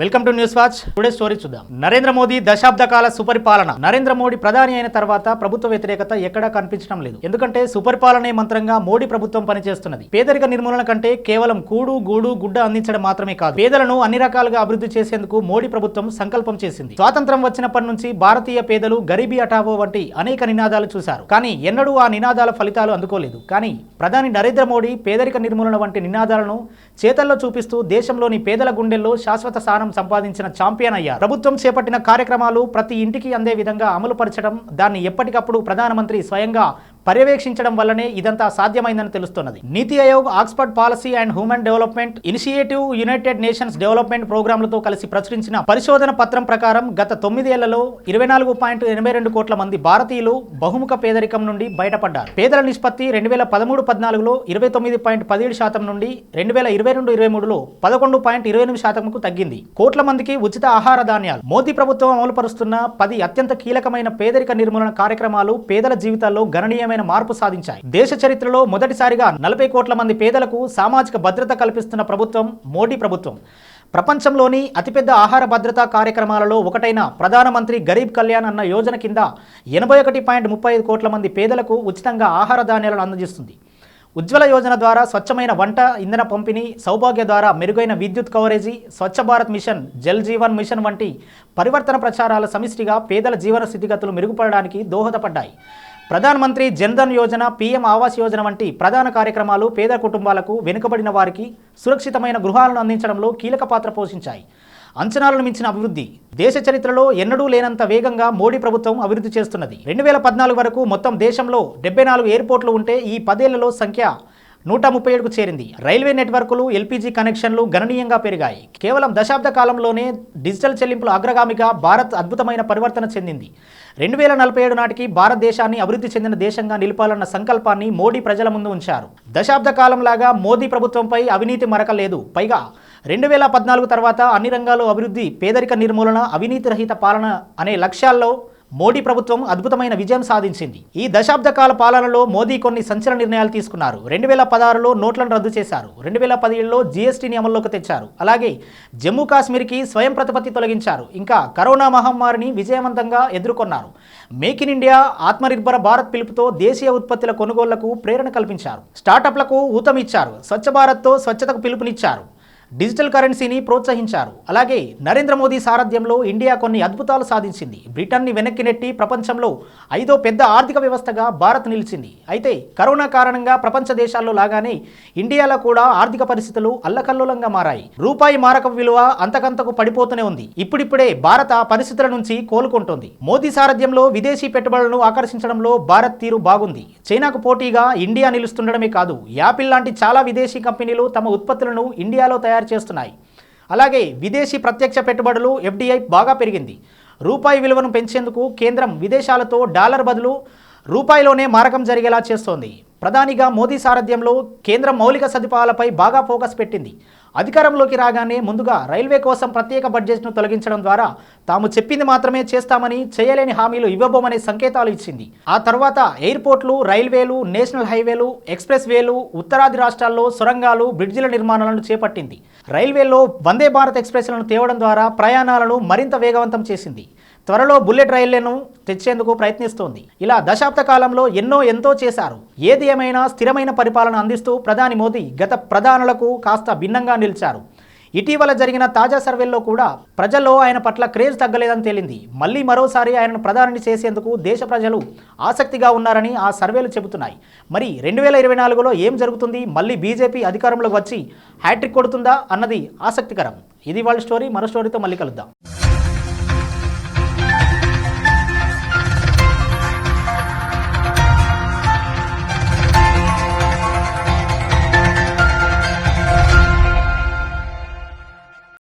Welcome to news watch. Today story చూద్దాం. నరేంద్ర మోదీ దశాబ్ద కాల సుపరిపాలన. నరేంద్ర మోడీ ప్రధాని అయిన తర్వాత ప్రభుత్వ వ్యతిరేకత ఎక్కడా కనిపించడం లేదు. ఎందుకంటే సుపరిపాలనే మంత్రంగా మోడీ ప్రభుత్వం పనిచేస్తున్నది. పేదరిక నిర్మూలన కంటే కేవలం కూడు గూడు గుడ్డ అందించడం మాత్రమే కాదు. పేదలను అన్ని రకాలుగా అభివృద్ధి చేసేందుకు మోడీ ప్రభుత్వం సంకల్పం చేసింది. స్వాతంత్రం వచ్చినప్పటి నుంచి భారతీయ పేదలు గరీబీ అటావో వంటి అనేక నినాదాలు చూశారు. కానీ ఎన్నడూ ఆ నినాదాల ఫలితాలు అందుకోలేదు. కానీ ప్రధాని నరేంద్ర మోడీ పేదరిక నిర్మూలన వంటి నినాదాలను చేతల్లో చూపిస్తూ దేశంలోని పేదల గుండెల్లో శాశ్వత స్థానం సంపాదించిన ఛాంపియన్ అయ్యారు. ప్రభుత్వం చేపట్టిన కార్యక్రమాలు ప్రతి ఇంటికి అందే విధంగా అమలు పరచడం దాన్ని ఎప్పటికప్పుడు ప్రధానమంత్రి స్వయంగా పర్యవేక్షించడం వల్లనే ఇదంతా సాధ్యమైందని తెలుస్తున్నది. NITI Aayog Oxford policy and human development initiative United Nations development ప్రోగ్రాంలతో కలిసి ప్రచురించిన పరిశోధన పత్రం ప్రకారం గత తొమ్మిదేళ్ళలో ఇరవై నాలుగు పాయింట్ ఎనభై రెండు కోట్ల మంది భారతీయులు బహుముఖ పేదరికం నుండి బయటపడ్డారు. పేదల నిష్పత్తి రెండు వేల పదమూడు పద్నాలుగులో ఇరవై తొమ్మిది పాయింట్ పదిహేడు శాతం నుండి రెండు వేల ఇరవై రెండు ఇరవై మూడులో పదకొండు పాయింట్ ఇరవై ఎనిమిది శాతంకు తగ్గింది. కోట్ల మందికి ఉచిత ఆహార ధాన్యాలు మోదీ ప్రభుత్వం అమలుపరుస్తున్న పది అత్యంత కీలకమైన పేదరిక నిర్మూలన కార్యక్రమాలు పేదల జీవితాల్లో గణనీయమైన మార్పు సాధించాయి. దేశ చరిత్రలో మొదటిసారిగా నలభై కోట్ల మంది పేదలకు సామాజిక భద్రత కల్పిస్తున్న ప్రభుత్వం మోడీ ప్రభుత్వం. ప్రపంచంలోని అతిపెద్ద ఆహార భద్రతా కార్యక్రమాలలో ఒకటైన ప్రధానమంత్రి గరీబ్ కళ్యాణ్ అన్న యోజన కింద ఎనభై ఒకటి పాయింట్ ముప్పై ఐదు కోట్ల మంది పేదలకు ఉచితంగా ఆహార ధాన్యాలను అందజేస్తుంది. ఉజ్వల యోజన ద్వారా స్వచ్ఛమైన వంట ఇంధన పంపిణీ సౌభాగ్య ద్వారా మెరుగైన విద్యుత్ coverage Swachh Bharat mission Jal Jeevan mission వంటి పరివర్తన ప్రచారాల సమిష్టిగా పేదల జీవన స్థితిగతులు మెరుగుపడడానికి దోహదపడ్డాయి. ప్రధానమంత్రి జన్ధన్ యోజన పీఎం ఆవాస్ యోజన వంటి ప్రధాన కార్యక్రమాలు పేద కుటుంబాలకు వెనుకబడిన వారికి సురక్షితమైన గృహాలను అందించడంలో కీలక పాత్ర పోషించాయి. అంచనాలను మించిన అభివృద్ధి. దేశ చరిత్రలో ఎన్నడూ లేనంత వేగంగా మోడీ ప్రభుత్వం అభివృద్ధి చేస్తున్నది. రెండు వేల పద్నాలుగు వరకు మొత్తం దేశంలో డెబ్బై నాలుగు ఎయిర్పోర్ట్లు ఉంటే ఈ పదేళ్ళలో సంఖ్య నూట ముప్పై ఏడుకు చేరింది. రైల్వే నెట్వర్కులు ఎల్పీజీ కనెక్షన్లు గణనీయంగా పెరిగాయి. కేవలం దశాబ్ద కాలంలోనే డిజిటల్ చెల్లింపుల అగ్రగామిగా భారత్ అద్భుతమైన పరివర్తన చెందింది. రెండు వేల నలభై ఏడు నాటికి భారతదేశాన్ని అభివృద్ధి చెందిన దేశంగా నిలపాలన్న సంకల్పాన్ని మోడీ ప్రజల ముందు ఉంచారు. దశాబ్ద కాలంలాగా మోదీ ప్రభుత్వంపై అవినీతి మరక లేదు పైగా రెండు వేల పద్నాలుగు తర్వాత అన్ని రంగాల్లో అభివృద్ధి పేదరిక నిర్మూలన అవినీతి రహిత పాలన అనే లక్ష్యాల్లో మోడీ ప్రభుత్వం అద్భుతమైన విజయం సాధించింది. ఈ దశాబ్ద కాల పాలనలో మోదీ కొన్ని సంచలన నిర్ణయాలు తీసుకున్నారు. రెండు వేల పదహారులో నోట్లను రద్దు చేశారు. రెండు వేల పదిహేడులో జీఎస్టీని అమల్లోకి తెచ్చారు. అలాగే జమ్మూ కాశ్మీర్కి స్వయం ప్రతిపత్తి తొలగించారు. ఇంకా కరోనా మహమ్మారిని విజయవంతంగా ఎదుర్కొన్నారు. Make in India Atmanirbhar Bharat పిలుపుతో దేశీయ ఉత్పత్తుల కొనుగోళ్ళకు ప్రేరణ కల్పించారు. స్టార్టప్లకు ఊతమిచ్చారు. స్వచ్ఛ భారత్తో స్వచ్ఛతకు పిలుపునిచ్చారు. డిజిటల్ కరెన్సీని ప్రోత్సహించారు. అలాగే నరేంద్ర మోదీ సారథ్యంలో ఇండియా కొన్ని అద్భుతాలు సాధించింది. బ్రిటన్ని వెనక్కి నెట్టి ప్రపంచంలో ఐదో పెద్ద ఆర్థిక వ్యవస్థగా భారత్ నిలిచింది. అయితే కరోనా కారణంగా ప్రపంచ దేశాల్లో లాగానే ఇండియాలో కూడా ఆర్థిక పరిస్థితులు అల్లకల్లోలంగా మారాయి. రూపాయి మారక విలువ అంతకంతకు పడిపోతూనే ఉంది. ఇప్పుడిప్పుడే భారత పరిస్థితుల నుంచి కోలుకుంటోంది. మోదీ సారథ్యంలో విదేశీ పెట్టుబడులను ఆకర్షించడంలో భారత్ తీరు బాగుంది. చైనాకు పోటీగా ఇండియా నిలుస్తుండడమే కాదు యాపిల్ లాంటి చాలా విదేశీ కంపెనీలు తమ ఉత్పత్తులను ఇండియాలో తయారు చేస్తున్నాయి. అలాగే విదేశీ ప్రత్యక్ష పెట్టుబడులు ఎఫ్డిఐ బాగా పెరిగింది. రూపాయి విలువను పెంచేందుకు కేంద్రం విదేశాలతో డాలర్ బదులు రూపాయిలోనే మారకం జరిగేలా చేస్తోంది. ప్రధానిగా మోదీ సారథ్యంలో కేంద్రం మౌలిక సదుపాయాలపై బాగా ఫోకస్ పెట్టింది. అధికారంలోకి రాగానే ముందుగా రైల్వే కోసం ప్రత్యేక బడ్జెట్ను తొలగించడం ద్వారా తాము చెప్పింది మాత్రమే చేస్తామని చేయలేని హామీలు ఇవ్వబోమనే సంకేతాలు ఇచ్చింది. ఆ తర్వాత ఎయిర్పోర్ట్లు రైల్వేలు నేషనల్ హైవేలు ఎక్స్ప్రెస్ వేలు ఉత్తరాది రాష్ట్రాల్లో సొరంగాలు బ్రిడ్జిల నిర్మాణాలను చేపట్టింది. రైల్వేలో వందే భారత్ ఎక్స్ప్రెస్లను తేవడం ద్వారా ప్రయాణాలను మరింత వేగవంతం చేసింది. త్వరలో బుల్లెట్ రైళ్ళను తెచ్చేందుకు ప్రయత్నిస్తోంది. ఇలా దశాబ్ద కాలంలో ఎన్నో ఎంతో చేశారు. ఏది ఏమైనా స్థిరమైన పరిపాలన అందిస్తూ ప్రధాని మోదీ గత ప్రధానులకు కాస్త భిన్నంగా నిలిచారు. ఇటీవల జరిగిన తాజా సర్వేల్లో కూడా ప్రజల్లో ఆయన పట్ల క్రేజ్ తగ్గలేదని తేలింది. మళ్ళీ మరోసారి ఆయనను ప్రధాని చేసేందుకు దేశ ప్రజలు ఆసక్తిగా ఉన్నారని ఆ సర్వేలు చెబుతున్నాయి. మరి రెండు వేల ఇరవై నాలుగులో ఏం జరుగుతుంది? మళ్ళీ బీజేపీ అధికారంలోకి వచ్చి హ్యాట్రిక్ కొడుతుందా అన్నది ఆసక్తికరం. ఇది వాళ్ళ స్టోరీ మరో స్టోరీతో మళ్ళీ కలుద్దాం.